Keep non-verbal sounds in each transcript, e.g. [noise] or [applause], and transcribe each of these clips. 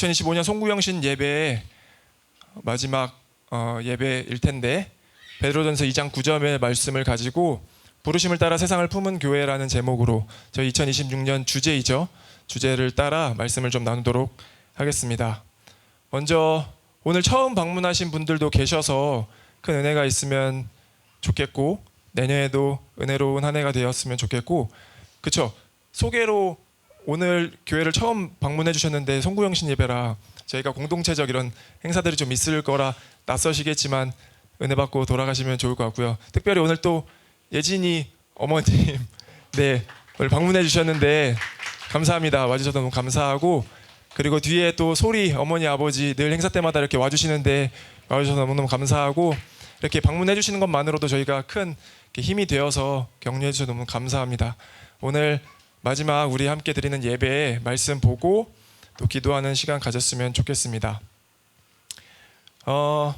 2025년 송구영신 예배의 마지막 어, 예배일 텐데 베드로전서 2장 9절의 말씀을 가지고 부르심을 따라 세상을 품은 교회라는 제목으로 저희 2026년 주제이죠. 주제를 따라 말씀을 좀 나누도록 하겠습니다. 먼저 오늘 처음 방문하신 분들도 계셔서 큰 은혜가 있으면 좋겠고 내년에도 은혜로운 한 해가 되었으면 좋겠고 그쵸 소개로 오늘 교회를 처음 방문해 주셨는데 송구영신 예배라 저희가 공동체적 이런 행사들이 좀 있을 거라 낯서시겠지만 은혜 받고 돌아가시면 좋을 것 같고요. 특별히 오늘 또 예진이 어머님 [laughs] 네 오늘 방문해 주셨는데 감사합니다. 와주셔서 너무 감사하고 그리고 뒤에 또 소리 어머니 아버지 늘 행사 때마다 이렇게 와주시는데 와주셔서 너무너무 감사하고 이렇게 방문해 주시는 것만으로도 저희가 큰 힘이 되어서 격려해 주셔서 너무 감사합니다. 오늘 마지막 우리 함께 드리는 예배에 말씀 보고 또 기도하는 시간 가졌으면 좋겠습니다. 어,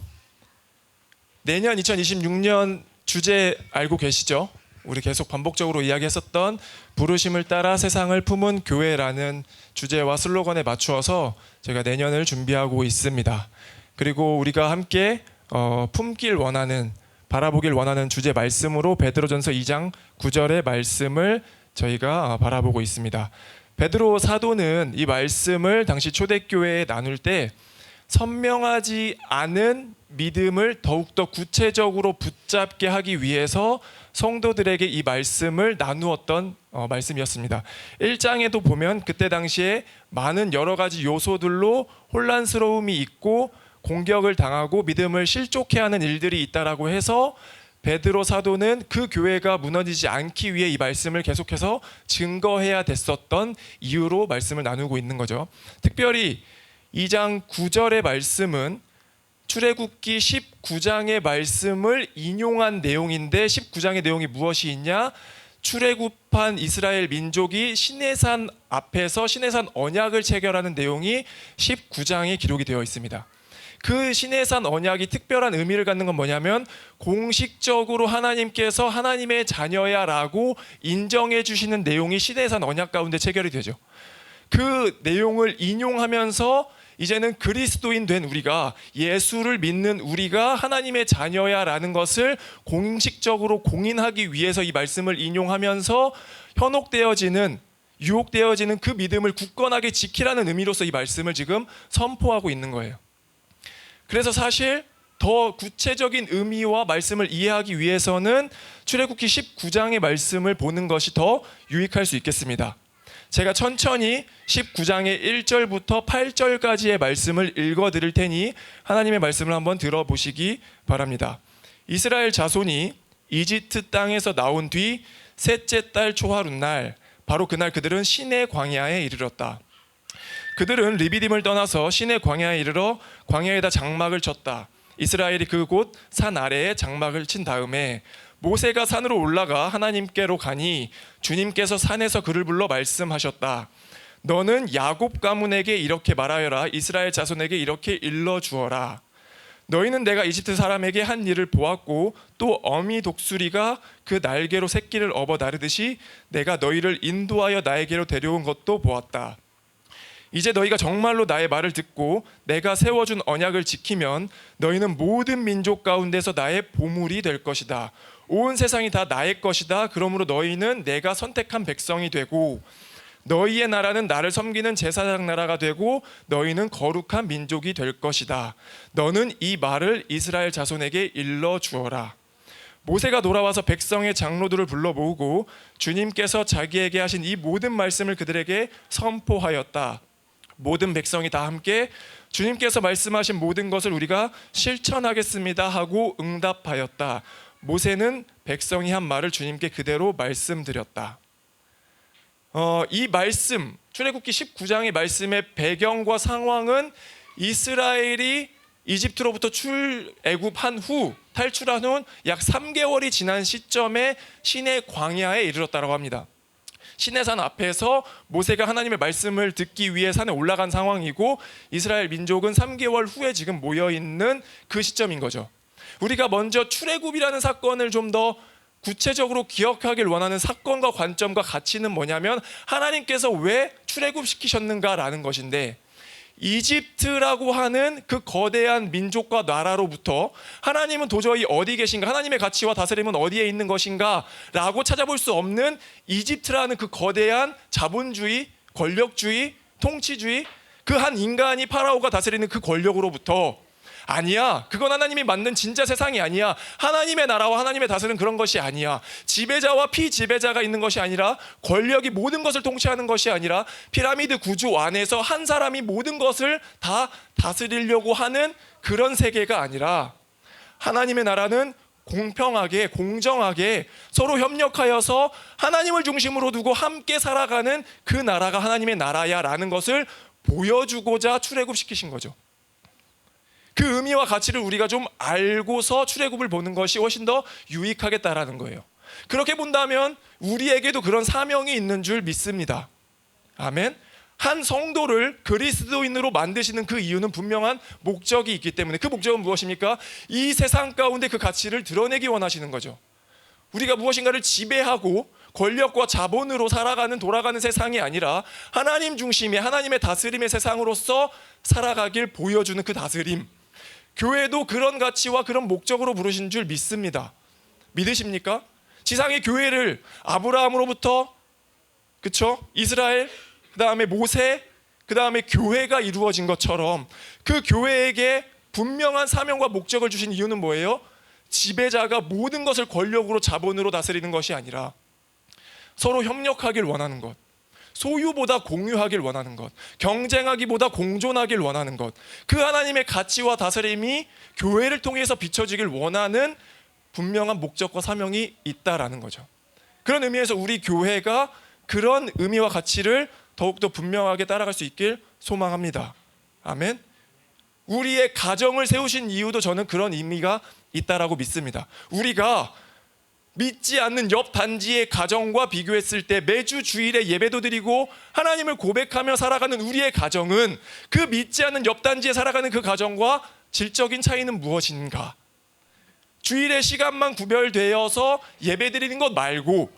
내년 2026년 주제 알고 계시죠? 우리 계속 반복적으로 이야기했었던 부르심을 따라 세상을 품은 교회라는 주제와 슬로건에 맞추어서 제가 내년을 준비하고 있습니다. 그리고 우리가 함께 어, 품길 원하는 바라보길 원하는 주제 말씀으로 베드로전서 2장 9절의 말씀을 저희가 어, 바라보고 있습니다. 베드로 사도는 이 말씀을 당시 초대교회에 나눌 때 선명하지 않은 믿음을 더욱더 구체적으로 붙잡게 하기 위해서 성도들에게 이 말씀을 나누었던 어, 말씀이었습니다. 1장에도 보면 그때 당시에 많은 여러 가지 요소들로 혼란스러움이 있고 공격을 당하고 믿음을 실족해 하는 일들이 있다라고 해서 베드로 사도는 그 교회가 무너지지 않기 위해 이 말씀을 계속해서 증거해야 됐었던 이유로 말씀을 나누고 있는 거죠. 특별히 2장 9절의 말씀은 출애굽기 19장의 말씀을 인용한 내용인데 19장의 내용이 무엇이 있냐? 출애굽한 이스라엘 민족이 시내산 앞에서 시내산 언약을 체결하는 내용이 19장에 기록이 되어 있습니다. 그 시내산 언약이 특별한 의미를 갖는 건 뭐냐면 공식적으로 하나님께서 하나님의 자녀야라고 인정해 주시는 내용이 시내산 언약 가운데 체결이 되죠. 그 내용을 인용하면서 이제는 그리스도인 된 우리가 예수를 믿는 우리가 하나님의 자녀야라는 것을 공식적으로 공인하기 위해서 이 말씀을 인용하면서 현혹되어지는 유혹되어지는 그 믿음을 굳건하게 지키라는 의미로서 이 말씀을 지금 선포하고 있는 거예요. 그래서 사실 더 구체적인 의미와 말씀을 이해하기 위해서는 출애굽기 19장의 말씀을 보는 것이 더 유익할 수 있겠습니다. 제가 천천히 19장의 1절부터 8절까지의 말씀을 읽어 드릴 테니 하나님의 말씀을 한번 들어보시기 바랍니다. 이스라엘 자손이 이집트 땅에서 나온 뒤 셋째 달 초하룻 날 바로 그날 그들은 시내 광야에 이르렀다. 그들은 리비딤을 떠나서 시내 광야에 이르러 광야에다 장막을 쳤다. 이스라엘이 그곳 산 아래에 장막을 친 다음에 모세가 산으로 올라가 하나님께로 가니 주님께서 산에서 그를 불러 말씀하셨다. 너는 야곱 가문에게 이렇게 말하여라. 이스라엘 자손에게 이렇게 일러 주어라. 너희는 내가 이집트 사람에게 한 일을 보았고 또 어미 독수리가 그 날개로 새끼를 업어 나르듯이 내가 너희를 인도하여 나에게로 데려온 것도 보았다. 이제 너희가 정말로 나의 말을 듣고 내가 세워준 언약을 지키면 너희는 모든 민족 가운데서 나의 보물이 될 것이다. 온 세상이 다 나의 것이다. 그러므로 너희는 내가 선택한 백성이 되고 너희의 나라는 나를 섬기는 제사장 나라가 되고 너희는 거룩한 민족이 될 것이다. 너는 이 말을 이스라엘 자손에게 일러 주어라. 모세가 돌아와서 백성의 장로들을 불러 모으고 주님께서 자기에게 하신 이 모든 말씀을 그들에게 선포하였다. 모든 백성이 다 함께 주님께서 말씀하신 모든 것을 우리가 실천하겠습니다 하고 응답하였다. 모세는 백성이 한 말을 주님께 그대로 말씀드렸다. 어, 이 말씀 출애굽기 19장의 말씀의 배경과 상황은 이스라엘이 이집트로부터 출애굽한 후 탈출한 후 약 3개월이 지난 시점에 시내 광야에 이르렀다고 합니다. 시내산 앞에서 모세가 하나님의 말씀을 듣기 위해 산에 올라간 상황이고 이스라엘 민족은 3개월 후에 지금 모여 있는 그 시점인 거죠. 우리가 먼저 출애굽이라는 사건을 좀 더 구체적으로 기억하길 원하는 사건과 관점과 가치는 뭐냐면 하나님께서 왜 출애굽 시키셨는가라는 것인데 이집트라고 하는 그 거대한 민족과 나라로부터 하나님은 도저히 어디 계신가 하나님의 가치와 다스림은 어디에 있는 것인가 라고 찾아볼 수 없는 이집트라는 그 거대한 자본주의, 권력주의, 통치주의 그 한 인간이 파라오가 다스리는 그 권력으로부터 아니야. 그건 하나님이 만든 진짜 세상이 아니야. 하나님의 나라와 하나님의 다스는 그런 것이 아니야. 지배자와 피지배자가 있는 것이 아니라 권력이 모든 것을 통치하는 것이 아니라 피라미드 구조 안에서 한 사람이 모든 것을 다 다스리려고 하는 그런 세계가 아니라 하나님의 나라는 공평하게 공정하게 서로 협력하여서 하나님을 중심으로 두고 함께 살아가는 그 나라가 하나님의 나라야라는 것을 보여주고자 출애굽시키신 거죠. 그 의미와 가치를 우리가 좀 알고서 출애굽을 보는 것이 훨씬 더 유익하겠다라는 거예요. 그렇게 본다면 우리에게도 그런 사명이 있는 줄 믿습니다. 아멘. 한 성도를 그리스도인으로 만드시는 그 이유는 분명한 목적이 있기 때문에 그 목적은 무엇입니까? 이 세상 가운데 그 가치를 드러내기 원하시는 거죠. 우리가 무엇인가를 지배하고 권력과 자본으로 살아가는 돌아가는 세상이 아니라 하나님 중심의 하나님의 다스림의 세상으로서 살아가길 보여주는 그 다스림. 교회도 그런 가치와 그런 목적으로 부르신 줄 믿습니다. 믿으십니까? 지상의 교회를 아브라함으로부터 그쵸? 이스라엘 그 다음에 모세 그 다음에 교회가 이루어진 것처럼 그 교회에게 분명한 사명과 목적을 주신 이유는 뭐예요? 지배자가 모든 것을 권력으로 자본으로 다스리는 것이 아니라 서로 협력하길 원하는 것. 소유보다 공유하길 원하는 것. 경쟁하기보다 공존하길 원하는 것. 그 하나님의 가치와 다스림이 교회를 통해서 비춰지길 원하는 분명한 목적과 사명이 있다라는 거죠. 그런 의미에서 우리 교회가 그런 의미와 가치를 더욱더 분명하게 따라갈 수 있길 소망합니다. 아멘. 우리의 가정을 세우신 이유도 저는 그런 의미가 있다라고 믿습니다. 우리가 믿지 않는 옆 단지의 가정과 비교했을 때 매주 주일에 예배도 드리고 하나님을 고백하며 살아가는 우리의 가정은 그 믿지 않는 옆 단지에 살아가는 그 가정과 질적인 차이는 무엇인가? 주일의 시간만 구별되어서 예배 드리는 것 말고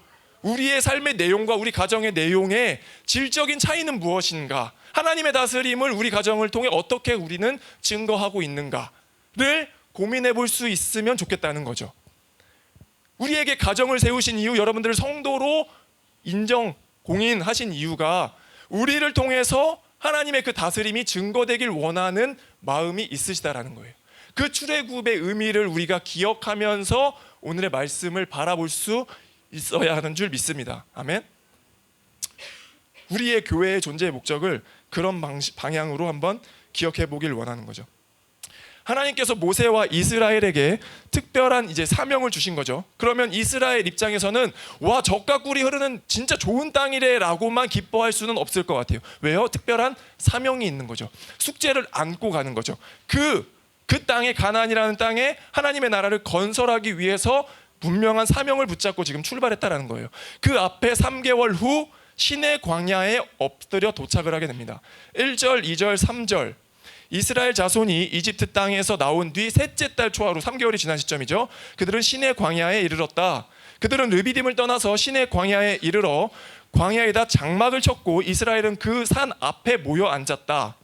우리의 삶의 내용과 우리 가정의 내용의 질적인 차이는 무엇인가? 하나님의 다스림을 우리 가정을 통해 어떻게 우리는 증거하고 있는가를 고민해 볼 수 있으면 좋겠다는 거죠. 우리에게 가정을 세우신 이유, 여러분들을 성도로 인정, 공인하신 이유가 우리를 통해서 하나님의 그 다스림이 증거되길 원하는 마음이 있으시다라는 거예요. 그 출애굽의 의미를 우리가 기억하면서 오늘의 말씀을 바라볼 수 있어야 하는 줄 믿습니다. 아멘. 우리의 교회의 존재의 목적을 그런 방향으로 한번 기억해 보길 원하는 거죠. 하나님께서 모세와 이스라엘에게 특별한 이제 사명을 주신 거죠. 그러면 이스라엘 입장에서는 와 젖과 꿀이 흐르는 진짜 좋은 땅이래라고만 기뻐할 수는 없을 것 같아요. 왜요? 특별한 사명이 있는 거죠. 숙제를 안고 가는 거죠. 그그 땅에 가나안이라는 땅에 하나님의 나라를 건설하기 위해서 분명한 사명을 붙잡고 지금 출발했다라는 거예요. 그 앞에 3개월 후 신의 광야에 엎드려 도착을 하게 됩니다. 1절, 2절, 3절 이스라엘 자손이 이집트 땅에서 나온 뒤 셋째 달 초하루 3개월이 지난 시점이죠. 그들은 신의 광야에 이르렀다. 그들은 르비딤을 떠나서 신의 광야에 이르러 광야에다 장막을 쳤고 이스라엘은 그 산 앞에 모여 앉았다.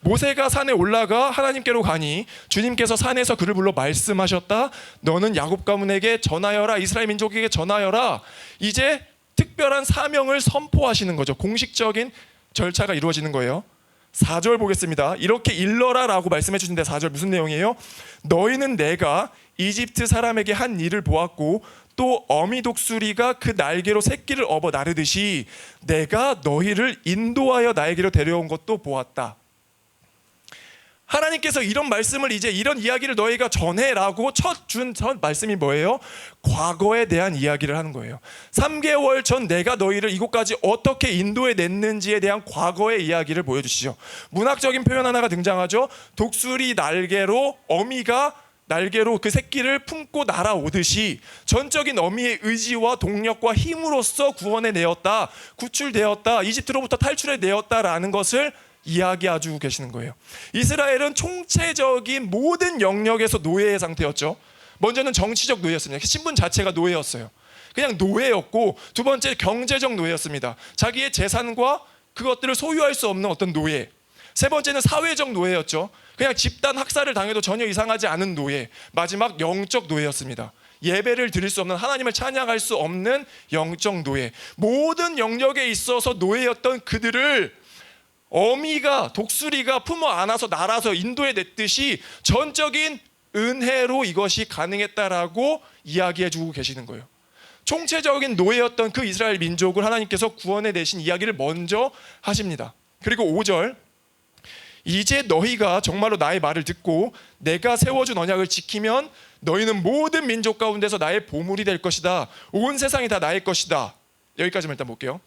모세가 산에 올라가 하나님께로 가니 주님께서 산에서 그를 불러 말씀하셨다. 너는 야곱 가문에게 전하여라. 이스라엘 민족에게 전하여라. 이제 특별한 사명을 선포하시는 거죠. 공식적인 절차가 이루어지는 거예요. 4절 보겠습니다. 이렇게 일러라라고 말씀해 주신데 4절 무슨 내용이에요? 너희는 내가 이집트 사람에게 한 일을 보았고 또 어미 독수리가 그 날개로 새끼를 업어 나르듯이 내가 너희를 인도하여 나에게로 데려온 것도 보았다. 하나님께서 이런 말씀을 이제 이런 이야기를 너희가 전해라고 첫준첫 말씀이 뭐예요? 과거에 대한 이야기를 하는 거예요. 3개월 전 내가 너희를 이곳까지 어떻게 인도해 냈는지에 대한 과거의 이야기를 보여주시죠. 문학적인 표현 하나가 등장하죠. 독수리 날개로 어미가 날개로 그 새끼를 품고 날아오듯이 전적인 어미의 의지와 동력과 힘으로써 구원해 내었다, 구출되었다, 이집트로부터 탈출해 내었다라는 것을 이야기해주고 계시는 거예요. 이스라엘은 총체적인 모든 영역에서 노예의 상태였죠. 먼저는 정치적 노예였습니다. 신분 자체가 노예였어요. 그냥 노예였고 두 번째 경제적 노예였습니다. 자기의 재산과 그것들을 소유할 수 없는 어떤 노예. 세 번째는 사회적 노예였죠. 그냥 집단 학살을 당해도 전혀 이상하지 않은 노예. 마지막 영적 노예였습니다. 예배를 드릴 수 없는 하나님을 찬양할 수 없는 영적 노예. 모든 영역에 있어서 노예였던 그들을 어미가 독수리가 품어 안아서 날아서 인도해 냈듯이 전적인 은혜로 이것이 가능했다라고 이야기해 주고 계시는 거예요. 총체적인 노예였던 그 이스라엘 민족을 하나님께서 구원해 내신 이야기를 먼저 하십니다. 그리고 5절 이제 너희가 정말로 나의 말을 듣고 내가 세워준 언약을 지키면 너희는 모든 민족 가운데서 나의 보물이 될 것이다. 온 세상이 다 나의 것이다. 여기까지만 일단 볼게요.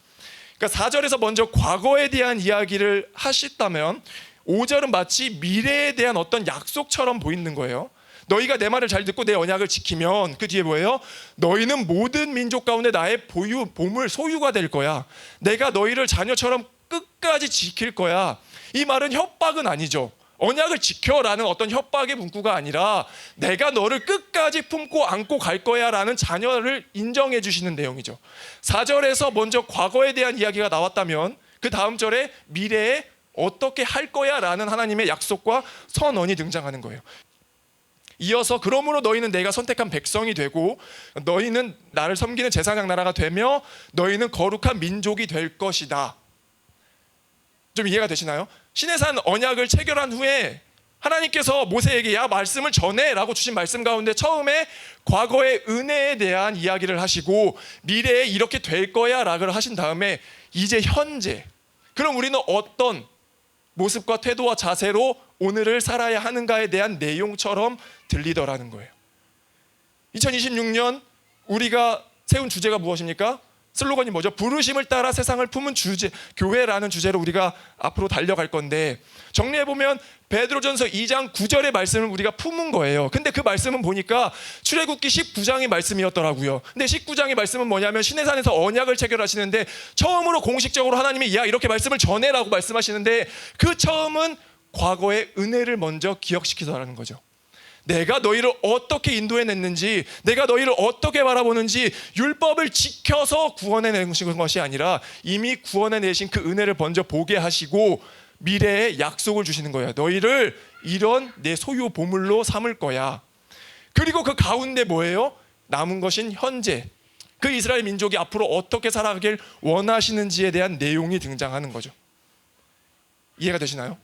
그러니까 4절에서 먼저 과거에 대한 이야기를 하셨다면 5절은 마치 미래에 대한 어떤 약속처럼 보이는 거예요. 너희가 내 말을 잘 듣고 내 언약을 지키면 그 뒤에 뭐예요? 너희는 모든 민족 가운데 나의 보유 보물 소유가 될 거야. 내가 너희를 자녀처럼 끝까지 지킬 거야. 이 말은 협박은 아니죠. 언약을 지켜라는 어떤 협박의 문구가 아니라 내가 너를 끝까지 품고 안고 갈 거야라는 자녀를 인정해 주시는 내용이죠. 4절에서 먼저 과거에 대한 이야기가 나왔다면 그 다음 절에 미래에 어떻게 할 거야라는 하나님의 약속과 선언이 등장하는 거예요. 이어서 그러므로 너희는 내가 선택한 백성이 되고 너희는 나를 섬기는 제사장 나라가 되며 너희는 거룩한 민족이 될 것이다. 좀 이해가 되시나요? 신해산 언약을 체결한 후에 하나님께서 모세에게 야 말씀을 전해라고 주신 말씀 가운데 처음에 과거의 은혜에 대한 이야기를 하시고 미래에 이렇게 될 거야라고 하신 다음에 이제 현재 그럼 우리는 어떤 모습과 태도와 자세로 오늘을 살아야 하는가에 대한 내용처럼 들리더라는 거예요. 2026년 우리가 세운 주제가 무엇입니까? 슬로건이 뭐죠? 부르심을 따라 세상을 품은 주제, 교회라는 주제로 우리가 앞으로 달려갈 건데 정리해 보면 베드로전서 2장 9절의 말씀을 우리가 품은 거예요. 근데 그 말씀은 보니까 출애굽기 19장의 말씀이었더라고요. 근데 19장의 말씀은 뭐냐면 시내산에서 언약을 체결하시는데 처음으로 공식적으로 하나님이 야 이렇게 말씀을 전해라고 말씀하시는데 그 처음은 과거의 은혜를 먼저 기억시키더라는 거죠. 내가 너희를 어떻게 인도해냈는지, 내가 너희를 어떻게 바라보는지 율법을 지켜서 구원해내신 것이 아니라 이미 구원해내신 그 은혜를 먼저 보게 하시고 미래에 약속을 주시는 거야. 너희를 이런 내 소유 보물로 삼을 거야. 그리고 그 가운데 뭐예요? 남은 것인 현재. 그 이스라엘 민족이 앞으로 어떻게 살아가길 원하시는지에 대한 내용이 등장하는 거죠. 이해가 되시나요?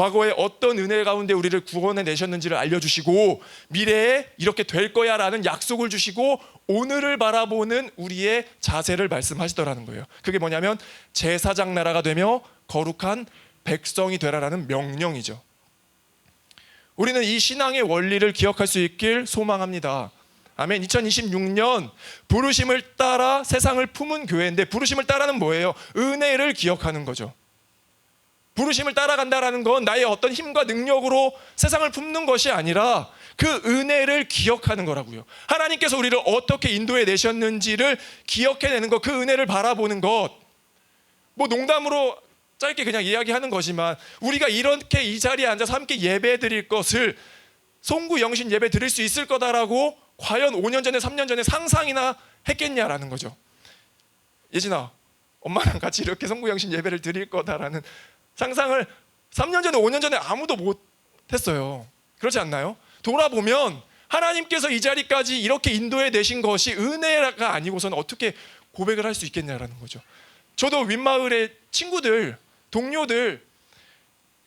과거에 어떤 은혜 가운데 우리를 구원해 내셨는지를 알려주시고 미래에 이렇게 될 거야라는 약속을 주시고 오늘을 바라보는 우리의 자세를 말씀하시더라는 거예요. 그게 뭐냐면 제사장 나라가 되며 거룩한 백성이 되라라는 명령이죠. 우리는 이 신앙의 원리를 기억할 수 있길 소망합니다. 아멘. 2026년 부르심을 따라 세상을 품은 교회인데 부르심을 따라는 뭐예요? 은혜를 기억하는 거죠. 부르심을 따라간다라는 건 나의 어떤 힘과 능력으로 세상을 품는 것이 아니라 그 은혜를 기억하는 거라고요. 하나님께서 우리를 어떻게 인도해 내셨는지를 기억해내는 것, 그 은혜를 바라보는 것. 뭐 농담으로 짧게 그냥 이야기하는 거지만 우리가 이렇게 이 자리에 앉아서 함께 예배 드릴 것을 송구 영신 예배 드릴 수 있을 거다라고 과연 5년 전에 3년 전에 상상이나 했겠냐라는 거죠. 예진아, 엄마랑 같이 이렇게 송구 영신 예배를 드릴 거다라는 상상을 3년 전에 5년 전에 아무도 못 했어요. 그렇지 않나요? 돌아보면 하나님께서 이 자리까지 이렇게 인도해 내신 것이 은혜가 아니고서는 어떻게 고백을 할 수 있겠냐라는 거죠. 저도 윗마을의 친구들, 동료들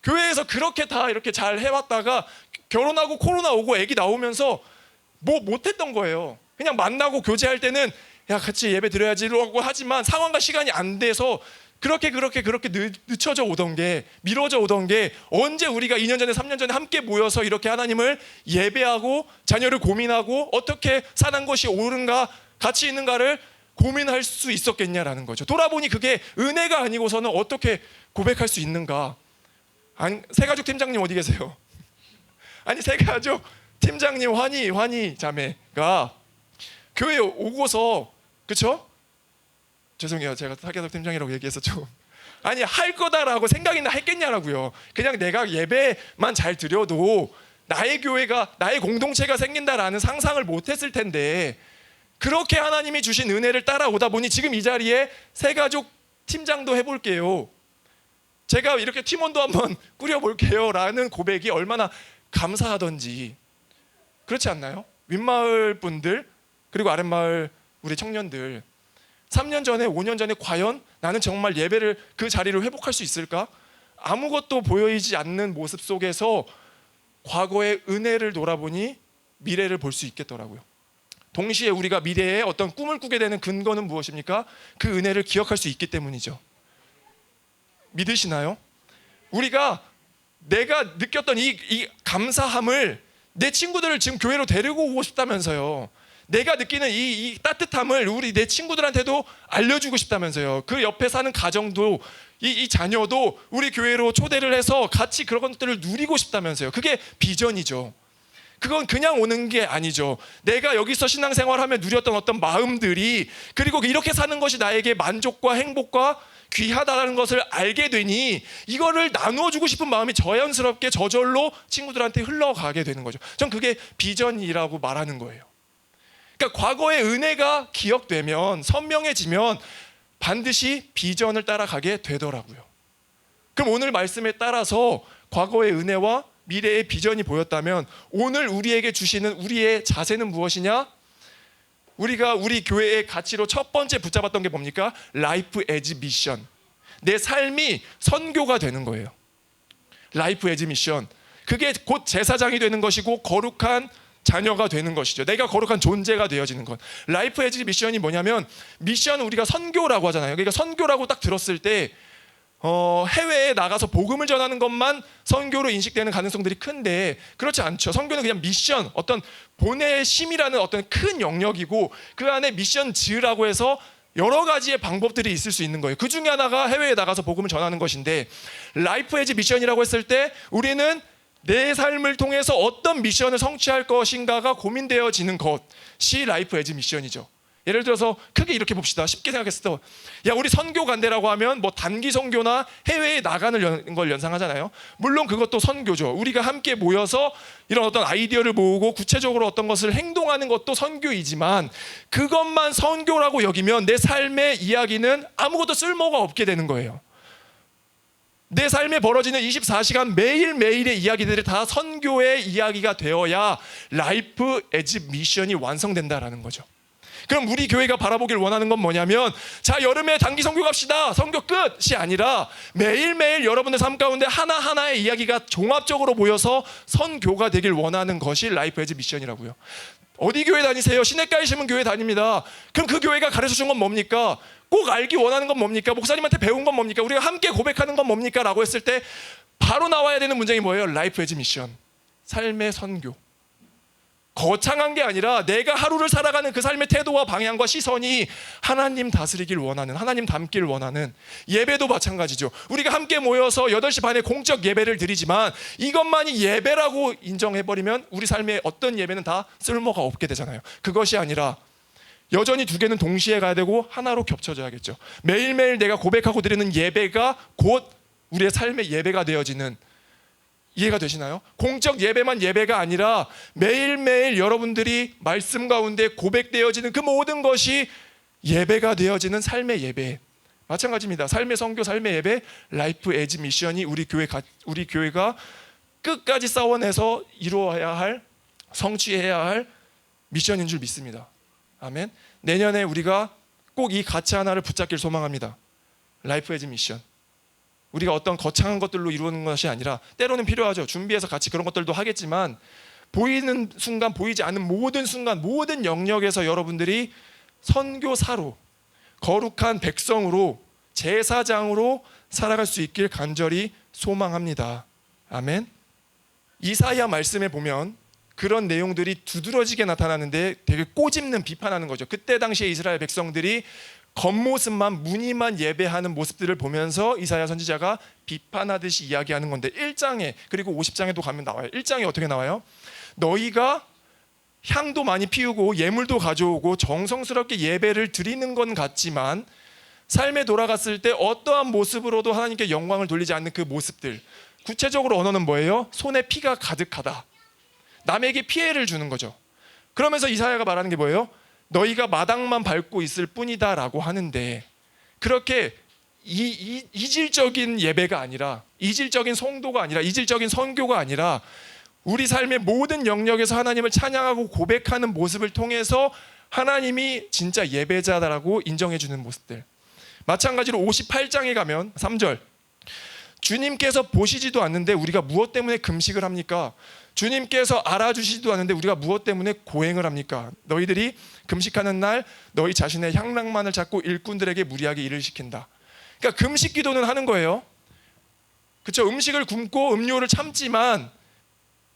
교회에서 그렇게 다 이렇게 잘 해왔다가 결혼하고 코로나 오고 아기 나오면서 뭐 못했던 거예요. 그냥 만나고 교제할 때는 야 같이 예배 드려야지라고 하지만 상황과 시간이 안 돼서 그렇게 그렇게 그렇게 늦, 늦춰져 오던 게 미뤄져 오던 게 언제 우리가 2년 전에 3년 전에 함께 모여서 이렇게 하나님을 예배하고 자녀를 고민하고 어떻게 사는 것이 옳은가 가치 있는가를 고민할 수 있었겠냐라는 거죠. 돌아보니 그게 은혜가 아니고서는 어떻게 고백할 수 있는가? 아니, 세가족 팀장님 어디 계세요? [laughs] 아니 세가족 팀장님 환희 환희 자매가 교회 오고서 그쵸? 죄송해요. 제가 사계석 팀장이라고 얘기해서 좀 [laughs] 아니 할 거다라고 생각이나 했겠냐라고요. 그냥 내가 예배만 잘 드려도 나의 교회가 나의 공동체가 생긴다라는 상상을 못했을 텐데 그렇게 하나님이 주신 은혜를 따라오다 보니 지금 이 자리에 세 가족 팀장도 해볼게요. 제가 이렇게 팀원도 한번 [laughs] 꾸려볼게요라는 고백이 얼마나 감사하던지 그렇지 않나요? 윗마을 분들 그리고 아랫마을 우리 청년들 3년 전에 5년 전에 과연 나는 정말 예배를 그 자리를 회복할 수 있을까? 아무것도 보이지 않는 모습 속에서 과거의 은혜를 돌아보니 미래를 볼 수 있겠더라고요. 동시에 우리가 미래에 어떤 꿈을 꾸게 되는 근거는 무엇입니까? 그 은혜를 기억할 수 있기 때문이죠. 믿으시나요? 우리가 내가 느꼈던 이, 이 감사함을 내 친구들을 지금 교회로 데리고 오고 싶다면서요. 내가 느끼는 이, 이 따뜻함을 우리 내 친구들한테도 알려주고 싶다면서요. 그 옆에 사는 가정도 이, 이 자녀도 우리 교회로 초대를 해서 같이 그런 것들을 누리고 싶다면서요. 그게 비전이죠. 그건 그냥 오는 게 아니죠. 내가 여기서 신앙생활하며 누렸던 어떤 마음들이 그리고 이렇게 사는 것이 나에게 만족과 행복과 귀하다는 것을 알게 되니 이거를 나누어 주고 싶은 마음이 자연스럽게 저절로 친구들한테 흘러가게 되는 거죠. 전 그게 비전이라고 말하는 거예요. 그러니까 과거의 은혜가 기억되면 선명해지면 반드시 비전을 따라가게 되더라고요. 그럼 오늘 말씀에 따라서 과거의 은혜와 미래의 비전이 보였다면 오늘 우리에게 주시는 우리의 자세는 무엇이냐? 우리가 우리 교회의 가치로 첫 번째 붙잡았던 게 뭡니까? 라이프 에즈 미션. 내 삶이 선교가 되는 거예요. 라이프 에즈 미션. 그게 곧 제사장이 되는 것이고 거룩한 자녀가 되는 것이죠. 내가 거룩한 존재가 되어지는 것. 라이프 에즈 미션이 뭐냐면 미션은 우리가 선교라고 하잖아요. 그러니까 선교라고 딱 들었을 때 어, 해외에 나가서 복음을 전하는 것만 선교로 인식되는 가능성들이 큰데 그렇지 않죠. 선교는 그냥 미션, 어떤 본의 심이라는 어떤 큰 영역이고 그 안에 미션 즈라고 해서 여러 가지의 방법들이 있을 수 있는 거예요. 그 중에 하나가 해외에 나가서 복음을 전하는 것인데 라이프 에즈 미션이라고 했을 때 우리는 내 삶을 통해서 어떤 미션을 성취할 것인가가 고민되어지는 것이 라이프 에즈 미션이죠. 예를 들어서 크게 이렇게 봅시다. 쉽게 생각했을 때, 야 우리 선교 간대라고 하면 뭐 단기 선교나 해외에 나가는 연- 걸 연상하잖아요. 물론 그것도 선교죠. 우리가 함께 모여서 이런 어떤 아이디어를 모으고 구체적으로 어떤 것을 행동하는 것도 선교이지만 그것만 선교라고 여기면 내 삶의 이야기는 아무것도 쓸모가 없게 되는 거예요. 내 삶에 벌어지는 24시간 매일매일의 이야기들이 다 선교의 이야기가 되어야 라이프 에즈 미션이 완성된다라는 거죠. 그럼 우리 교회가 바라보길 원하는 건 뭐냐면 자 여름에 단기 선교 갑시다 선교 끝이 아니라 매일매일 여러분의 삶 가운데 하나하나의 이야기가 종합적으로 모여서 선교가 되길 원하는 것이 라이프 에즈 미션이라고요 어디 교회 다니세요? 시내가에 심은 교회 다닙니다 그럼 그 교회가 가르쳐 준 건 뭡니까? 꼭 알기 원하는 건 뭡니까? 목사님한테 배운 건 뭡니까? 우리가 함께 고백하는 건 뭡니까? 라고 했을 때 바로 나와야 되는 문장이 뭐예요? 라이프 에즈 미션 삶의 선교 거창한 게 아니라 내가 하루를 살아가는 그 삶의 태도와 방향과 시선이 하나님 다스리길 원하는 하나님 닮길 원하는 예배도 마찬가지죠. 우리가 함께 모여서 8시 반에 공적 예배를 드리지만 이것만이 예배라고 인정해 버리면 우리 삶의 어떤 예배는 다 쓸모가 없게 되잖아요. 그것이 아니라 여전히 두 개는 동시에 가야 되고 하나로 겹쳐져야겠죠. 매일매일 내가 고백하고 드리는 예배가 곧 우리의 삶의 예배가 되어지는 이해가 되시나요? 공적 예배만 예배가 아니라 매일매일 여러분들이 말씀 가운데 고백되어지는 그 모든 것이 예배가 되어지는 삶의 예배. 마찬가지입니다. 삶의 성교, 삶의 예배, 라이프 에즈 미션이 우리 교회 가, 우리 교회가 끝까지 싸워내서 이루어야 할 성취해야 할 미션인 줄 믿습니다. 아멘. 내년에 우리가 꼭 이 가치 하나를 붙잡길 소망합니다. 라이프 에즈 미션. 우리가 어떤 거창한 것들로 이루는 것이 아니라 때로는 필요하죠. 준비해서 같이 그런 것들도 하겠지만 보이는 순간 보이지 않는 모든 순간 모든 영역에서 여러분들이 선교사로 거룩한 백성으로 제사장으로 살아갈 수 있길 간절히 소망합니다. 아멘. 이사야 말씀에 보면 그런 내용들이 두드러지게 나타나는데 되게 꼬집는 비판하는 거죠. 그때 당시에 이스라엘 백성들이 겉모습만 무늬만 예배하는 모습들을 보면서 이사야 선지자가 비판하듯이 이야기하는 건데 1장에 그리고 50장에도 가면 나와요. 1장에 어떻게 나와요? 너희가 향도 많이 피우고 예물도 가져오고 정성스럽게 예배를 드리는 건 같지만 삶에 돌아갔을 때 어떠한 모습으로도 하나님께 영광을 돌리지 않는 그 모습들 구체적으로 언어는 뭐예요? 손에 피가 가득하다. 남에게 피해를 주는 거죠. 그러면서 이사야가 말하는 게 뭐예요? 너희가 마당만 밟고 있을 뿐이다라고 하는데 그렇게 이, 이 이질적인 예배가 아니라 이질적인 성도가 아니라 이질적인 선교가 아니라 우리 삶의 모든 영역에서 하나님을 찬양하고 고백하는 모습을 통해서 하나님이 진짜 예배자다라고 인정해 주는 모습들. 마찬가지로 58장에 가면 3절 주님께서 보시지도 않는데 우리가 무엇 때문에 금식을 합니까? 주님께서 알아주시지도 않는데 우리가 무엇 때문에 고행을 합니까? 너희들이 금식하는 날 너희 자신의 향락만을 찾고 일꾼들에게 무리하게 일을 시킨다. 그러니까 금식 기도는 하는 거예요. 그렇죠? 음식을 굶고 음료를 참지만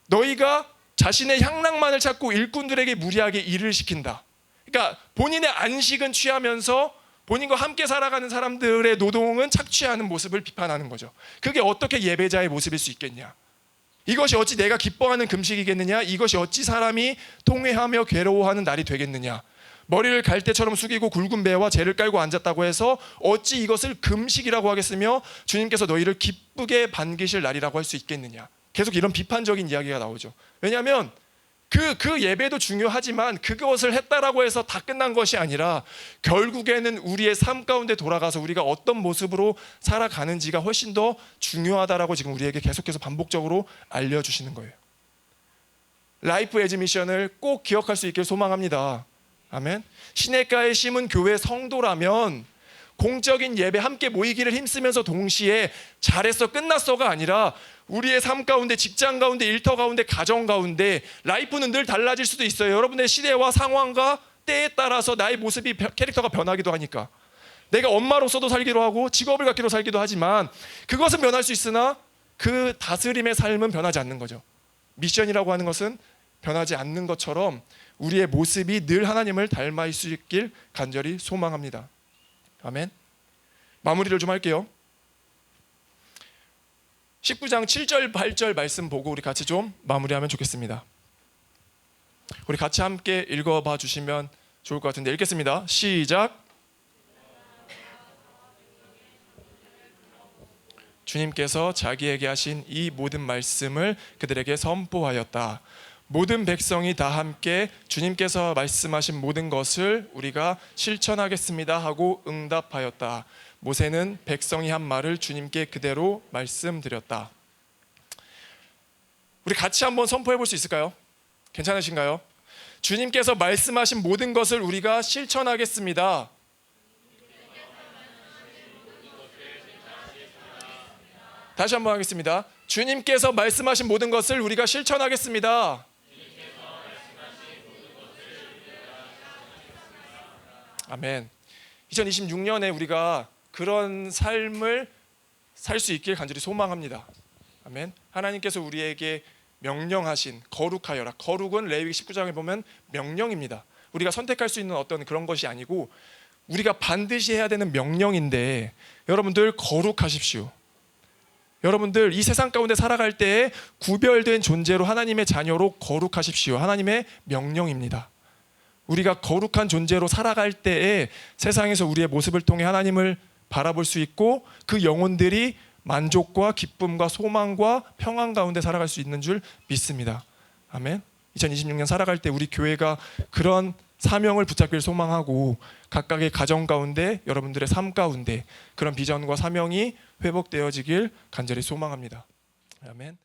너희가 자신의 향락만을 찾고 일꾼들에게 무리하게 일을 시킨다. 그러니까 본인의 안식은 취하면서 본인과 함께 살아가는 사람들의 노동은 착취하는 모습을 비판하는 거죠. 그게 어떻게 예배자의 모습일 수 있겠냐? 이것이 어찌 내가 기뻐하는 금식이겠느냐? 이것이 어찌 사람이 통회하며 괴로워하는 날이 되겠느냐? 머리를 갈대처럼 숙이고 굵은 배와 재를 깔고 앉았다고 해서 어찌 이것을 금식이라고 하겠으며 주님께서 너희를 기쁘게 반기실 날이라고 할 수 있겠느냐? 계속 이런 비판적인 이야기가 나오죠. 왜냐하면 그, 그 예배도 중요하지만 그것을 했다라고 해서 다 끝난 것이 아니라 결국에는 우리의 삶 가운데 돌아가서 우리가 어떤 모습으로 살아가는지가 훨씬 더 중요하다라고 지금 우리에게 계속해서 반복적으로 알려주시는 거예요. 라이프 에즈 미션을 꼭 기억할 수 있길 소망합니다. 아멘. 시내가에 심은 교회 성도라면 공적인 예배 함께 모이기를 힘쓰면서 동시에 잘했어 끝났어가 아니라 우리의 삶 가운데 직장 가운데 일터 가운데 가정 가운데 라이프는 늘 달라질 수도 있어요. 여러분의 시대와 상황과 때에 따라서 나의 모습이 벼- 캐릭터가 변하기도 하니까 내가 엄마로서도 살기로 하고 직업을 갖기로 살기도 하지만 그것은 변할 수 있으나 그 다스림의 삶은 변하지 않는 거죠. 미션이라고 하는 것은 변하지 않는 것처럼 우리의 모습이 늘 하나님을 닮아 있을 수 있길 간절히 소망합니다. 아멘. 마무리를 좀 할게요. 19장 7절 8절 말씀 보고 우리 같이 좀 마무리하면 좋겠습니다. 우리 같이 함께 읽어 봐 주시면 좋을 것 같은데 읽겠습니다. 시작. 주님께서 자기에게 하신 이 모든 말씀을 그들에게 선포하였다. 모든 백성이 다 함께 주님께서 말씀하신 모든 것을 우리가 실천하겠습니다 하고 응답하였다. 모세는 백성이 한 말을 주님께 그대로 말씀드렸다. 우리 같이 한번 선포해 볼 수 있을까요? 괜찮으신가요? 주님께서 말씀하신 모든 것을 우리가 실천하겠습니다. 다시 한번 하겠습니다. 주님께서 말씀하신 모든 것을 우리가 실천하겠습니다. 아멘. 2026년에 우리가 그런 삶을 살 수 있길 간절히 소망합니다. 아멘. 하나님께서 우리에게 명령하신 거룩하여라. 거룩은 레위기 19장에 보면 명령입니다. 우리가 선택할 수 있는 어떤 그런 것이 아니고 우리가 반드시 해야 되는 명령인데 여러분들 거룩하십시오. 여러분들 이 세상 가운데 살아갈 때에 구별된 존재로 하나님의 자녀로 거룩하십시오. 하나님의 명령입니다. 우리가 거룩한 존재로 살아갈 때에 세상에서 우리의 모습을 통해 하나님을 바라볼 수 있고 그 영혼들이 만족과 기쁨과 소망과 평안 가운데 살아갈 수 있는 줄 믿습니다. 아멘. 2026년 살아갈 때 우리 교회가 그런 사명을 붙잡길 소망하고 각각의 가정 가운데 여러분들의 삶 가운데 그런 비전과 사명이 회복되어지길 간절히 소망합니다. 아멘.